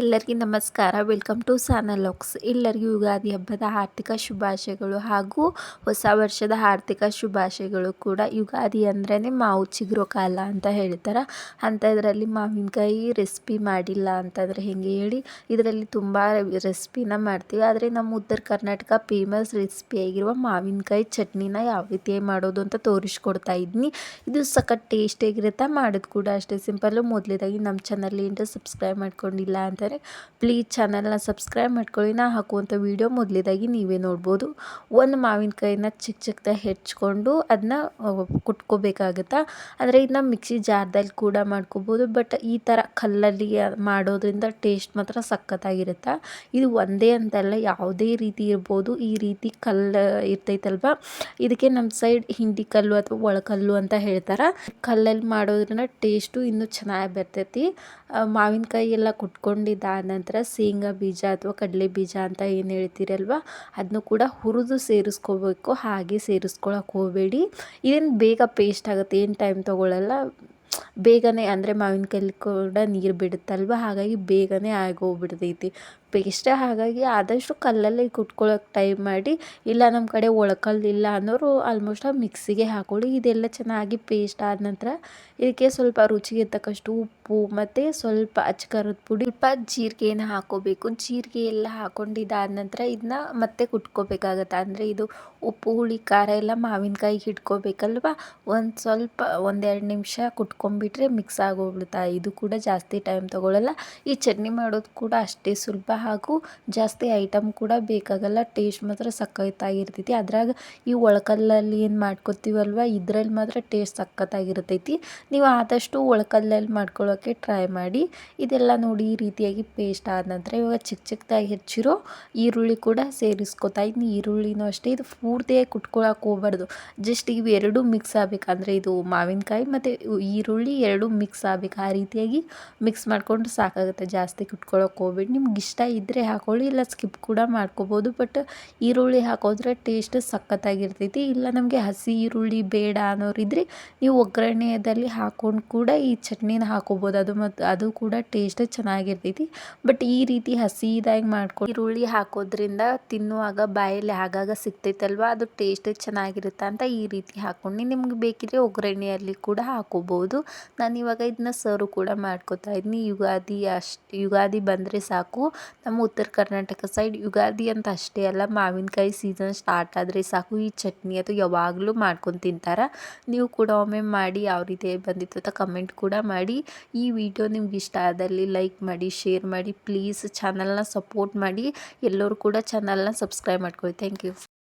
ಎಲ್ಲರಿಗೂ ನಮಸ್ಕಾರ. Welcome to ಸಾನಲಾಕ್ಸ್ ಎಲ್ಲರಿಗೂ ಯುಗಾದಿ ಹಬ್ಬದ ಆರ್ಥಿಕ ಶುಭಾಶಯಗಳು ಹಾಗೂ ಹೊಸ ವರ್ಷದ ಆರ್ಥಿಕ ಶುಭಾಶಯಗಳು ಕೂಡ. ಯುಗಾದಿ ಅಂದ್ರೇ ಮಾವು ಚಿಗುರೋ ಕಾಲ ಅಂತ ಹೇಳ್ತಾರೆ. ಅಂಥದ್ರಲ್ಲಿ ಮಾವಿನಕಾಯಿ ರೆಸಿಪಿ ಮಾಡಿಲ್ಲ ಅಂತಂದರೆ ಹೆಂಗೆ ಹೇಳಿ? ಇದರಲ್ಲಿ ತುಂಬ ರೆಸಿಪಿನ ಮಾಡ್ತೀವಿ. ಆದರೆ ನಮ್ಮ ಉತ್ತರ ಕರ್ನಾಟಕ ಫೇಮಸ್ ರೆಸಿಪಿ ಆಗಿರುವ ಮಾವಿನಕಾಯಿ ಚಟ್ನಿನ ಯಾವ ರೀತಿ ಮಾಡೋದು ಅಂತ ತೋರಿಸ್ಕೊಡ್ತಾ ಇದ್ದೀನಿ ಇದು ಸಖತ್ ಟೇಸ್ಟಿಯಾಗಿರುತ್ತೆ ಮಾಡೋದು ಕೂಡ ಅಷ್ಟೇ. ಸಿಂಪಲ್ಲು ಮೊದಲೇದಾಗಿ ನಮ್ಮ ಚಾನಲ್ ಏನರ ಸಬ್ಸ್ಕ್ರೈಬ್ ಮಾಡ್ಕೊಂಡಿಲ್ಲ ಅಂತಾರೆ ಪ್ಲೀಸ್ ಚಾನಲ್ನ ಸಬ್ಸ್ಕ್ರೈಬ್ ಮಾಡ್ಕೊಳ್ಳಿ. ನಾ ಹಾಕುವಂಥ ವೀಡಿಯೋ ಮೊದಲೇದಾಗಿ ನೀವೇ ನೋಡ್ಬೋದು. ಒಂದು ಮಾವಿನಕಾಯಿನ ಚಿಕ್ಕ ಚಿಕ್ಕದಾಗಿ ಹೆಚ್ಕೊಂಡು ಅದನ್ನ ಕುಟ್ಕೋಬೇಕಾಗತ್ತೆ? ಅಂದರೆ ಇದನ್ನ ಮಿಕ್ಸಿ ಜಾರ್ದಲ್ಲಿ ಕೂಡ ಮಾಡ್ಕೋಬೋದು. ಬಟ್ ಈ ಥರ ಕಲ್ಲಲ್ಲಿ ಮಾಡೋದ್ರಿಂದ ಟೇಸ್ಟ್ ಮಾತ್ರ ಸಖತ್ತಾಗಿರುತ್ತೆ? ಇದು ಒಂದೇ ಅಂತಲ್ಲ, ಯಾವುದೇ ರೀತಿ ಇರ್ಬೋದು. ಈ ರೀತಿ ಕಲ್ಲು ಇರ್ತೈತಲ್ವ? ಇದಕ್ಕೆ ನಮ್ಮ ಸೈಡ್ ಹಿಂಡಿ ಕಲ್ಲು ಅಥವಾ ಒಳಕಲ್ಲು ಅಂತ ಹೇಳ್ತಾರೆ. ಕಲ್ಲಲ್ಲಿ ಮಾಡೋದ್ರಿಂದ ಟೇಸ್ಟು ಇನ್ನೂ ಚೆನ್ನಾಗಿ ಬರ್ತೈತಿ. ಮಾವಿನಕಾಯಿ ಎಲ್ಲ ಕುಟ್ಕೊಂಡಿದ್ದಾದ ನಂತರ ಶೇಂಗಾ ಬೀಜ ಅಥವಾ ಕಡಲೆ ಬೀಜ ಅಂತ ಏನು ಹೇಳ್ತೀರಲ್ವ? ಅದನ್ನು ಕೂಡ ಹುರಿದು ಸೇರಿಸ್ಕೋಬೇಕು. ಹಾಗೆ ಸೇರಿಸ್ಕೊಳಕ್ಕೆ ಹೋಗಬೇಡಿ. ಇದೇನು ಬೇಗ ಪೇಸ್ಟ್ ಆಗುತ್ತೆ? ಏನು ಟೈಮ್ ತೊಗೊಳ್ಳಲ್ಲ ಬೇಗನೆ ಅಂದರೆ ಮಾವಿನಕಾಯಲ್ಲಿ ಕೂಡ ನೀರು ಬಿಡುತ್ತಲ್ವ? ಹಾಗಾಗಿ ಬೇಗನೆ ಆಗೋಗ್ಬಿಡ್ತೈತಿ. ಪೇಸ್ಟ ಹಾಗಾಗಿ ಆದಷ್ಟು ಕಲ್ಲಲ್ಲೇ ಕುಟ್ಕೊಳ್ಳೋಕೆ ಟ್ರೈ ಮಾಡಿ, ಇಲ್ಲ ನಮ್ಮ ಕಡೆ ಒಳಕಲ್ಲು ಇಲ್ಲ ಅನ್ನೋರು ಆಲ್ಮೋಸ್ಟ್ ಆ ಮಿಕ್ಸಿಗೆ ಹಾಕೊಳ್ಳಿ. ಇದೆಲ್ಲ ಚೆನ್ನಾಗಿ ಪೇಸ್ಟ್ ಆದ ನಂತರ ಇದಕ್ಕೆ ಸ್ವಲ್ಪ ರುಚಿಗೆ ತಕ್ಕಷ್ಟು ಉಪ್ಪು ಮತ್ತು ಸ್ವಲ್ಪ ಅಚ್ಚಕರದ ಪುಡಿ, ಸ್ವಲ್ಪ ಜೀರಿಗೆನ ಹಾಕೋಬೇಕು. ಜೀರಿಗೆ ಎಲ್ಲ ಹಾಕೊಂಡಿದ್ದಾದ ನಂತರ ಇದನ್ನ ಮತ್ತೆ ಕುಟ್ಕೋಬೇಕಾಗತ್ತೆ. ಅಂದರೆ ಇದು ಉಪ್ಪು, ಹುಳಿ, ಖಾರ ಎಲ್ಲ ಮಾವಿನಕಾಯಿ ಹಿಡ್ಕೋಬೇಕಲ್ವ ಒಂದು ಸ್ವಲ್ಪ, ಒಂದೆರಡು ನಿಮಿಷ ಕುಟ್ಕೊಂಡ್ಬಿಟ್ರೆ ಮಿಕ್ಸ್ ಆಗೋಗ್ಬಿಡುತ್ತೆ. ಇದು ಕೂಡ ಜಾಸ್ತಿ ಟೈಮ್ ತೊಗೊಳ್ಳಲ್ಲ ಈ ಚಟ್ನಿ ಮಾಡೋದು ಕೂಡ ಅಷ್ಟೇ ಸುಲಭ ಹಾಗೂ ಜಾಸ್ತಿ ಐಟಮ್ ಕೂಡ ಬೇಕಾಗಲ್ಲ. ಟೇಸ್ಟ್ ಮಾತ್ರ ಸಖತ್ತಾಗಿರ್ತೈತಿ. ಅದ್ರಾಗ ಈ ಒಳಕಲ್ಲಲ್ಲಿ ಏನು ಮಾಡ್ಕೊತೀವಲ್ವ? ಇದ್ರಲ್ಲಿ ಮಾತ್ರ ಟೇಸ್ಟ್ ಸಖತ್ತಾಗಿರ್ತೈತಿ. ನೀವು ಆದಷ್ಟು ಒಳಕಲ್ಲಲ್ಲಿ ಮಾಡ್ಕೊಳ್ಳೋಕ್ಕೆ ಟ್ರೈ ಮಾಡಿ. ಇದೆಲ್ಲ ನೋಡಿ ಈ ರೀತಿಯಾಗಿ ಪೇಸ್ಟ್ ಆದ ನಂತರ ಇವಾಗ ಚಿಕ್ಕ ಚಿಕ್ಕದಾಗಿ ಹೆಚ್ಚಿರೋ ಈರುಳ್ಳಿ ಕೂಡ ಸೇರಿಸ್ಕೊತಾ ಇದ್ದೀನಿ ಈರುಳ್ಳಿನೂ ಅಷ್ಟೇ. ಇದು ಪೂರ್ತಿಯಾಗಿ ಕುಟ್ಕೊಳಕ್ಕೆ ಹೋಗ್ಬಾರ್ದು. ಜಸ್ಟ್ ಇವೆರಡು ಮಿಕ್ಸ್ ಆಗಬೇಕಂದ್ರೆ ಇದು ಮಾವಿನಕಾಯಿ ಮತ್ತು ಈರುಳ್ಳಿ ಎರಡು ಮಿಕ್ಸ್ ಆಗಬೇಕು. ಆ ರೀತಿಯಾಗಿ ಮಿಕ್ಸ್ ಮಾಡಿಕೊಂಡು ಸಾಕಾಗುತ್ತೆ. ಜಾಸ್ತಿ ಕುಟ್ಕೊಳ್ಳೋಕೆ ಹೋಗ್ಬೇಡಿ. ನಿಮ್ಗೆ ಇಷ್ಟ ಇದ್ದರೆ ಹಾಕೊಳ್ಳಿ. ಇಲ್ಲ ಸ್ಕಿಪ್ ಕೂಡ ಮಾಡ್ಕೋಬೋದು. ಬಟ್ ಈರುಳ್ಳಿ ಹಾಕೋದ್ರೆ ಟೇಸ್ಟ್ ಸಖತ್ತಾಗಿರ್ತೈತಿ. ಇಲ್ಲ ನಮಗೆ ಹಸಿ ಈರುಳ್ಳಿ ಬೇಡ ಅನ್ನೋರಿದ್ರೆ ನೀವು ಒಗ್ಗರಣೆಯಲ್ಲಿ ಹಾಕೊಂಡು ಕೂಡ ಈ ಚಟ್ನಿನ ಹಾಕೋಬೋದು. ಅದು ಮತ್ತು ಅದು ಕೂಡ ಟೇಸ್ಟ್ ಚೆನ್ನಾಗಿರ್ತೈತಿ. ಬಟ್ ಈ ರೀತಿ ಹಸಿದಾಗಿ ಮಾಡ್ಕೊಂಡು ಈರುಳ್ಳಿ ಹಾಕೋದ್ರಿಂದ ತಿನ್ನುವಾಗ ಬಾಯಲ್ಲಿ ಆಗಾಗ ಸಿಗ್ತೈತಲ್ವ? ಅದು ಟೇಸ್ಟ್ ಚೆನ್ನಾಗಿರುತ್ತೆ ಅಂತ ಈ ರೀತಿ ಹಾಕೊಂಡು ನಿಮ್ಗೆ ಬೇಕಿದ್ರೆ ಒಗ್ಗರಣೆಯಲ್ಲಿ ಕೂಡ ಹಾಕೋಬೋದು. ನಾನು ಇವಾಗ ಇದನ್ನ ಸರ್ವ್ ಕೂಡ ಮಾಡ್ಕೋತಾ ಇದ್ದೀನಿ. ಯುಗಾದಿ ಅಷ್ಟು, ಯುಗಾದಿ ಬಂದರೆ ಸಾಕು. ನಮ್ಮ ಉತ್ತರ ಕರ್ನಾಟಕ ಸೈಡ್ ಯುಗಾದಿ ಅಂತ ಅಷ್ಟೇ ಅಲ್ಲ, ಮಾವಿನಕಾಯಿ ಸೀಸನ್ ಸ್ಟಾರ್ಟ್ ಆದರೆ ಸಾಕು. ಈ ಚಟ್ನಿ ಅದು ಯಾವಾಗಲೂ ಮಾಡ್ಕೊಂಡು ತಿಂತಾರೆ. ನೀವು ಕೂಡ ಒಮ್ಮೆ ಮಾಡಿ, ಯಾವ ರೀತಿ ಬಂದಿತ್ತು ಅಂತ ಕಮೆಂಟ್ ಕೂಡ ಮಾಡಿ. ಈ ವಿಡಿಯೋ ನಿಮ್ಗೆ ಇಷ್ಟ ಆದಲ್ಲಿ ಲೈಕ್ ಮಾಡಿ ಶೇರ್ ಮಾಡಿ ಪ್ಲೀಸ್ ಚಾನಲ್ನ ಸಪೋರ್ಟ್ ಮಾಡಿ. ಎಲ್ಲರೂ ಕೂಡ ಚಾನಲ್ನ ಸಬ್ಸ್ಕ್ರೈಬ್ ಮಾಡ್ಕೊಳ್ಳಿ. Thank you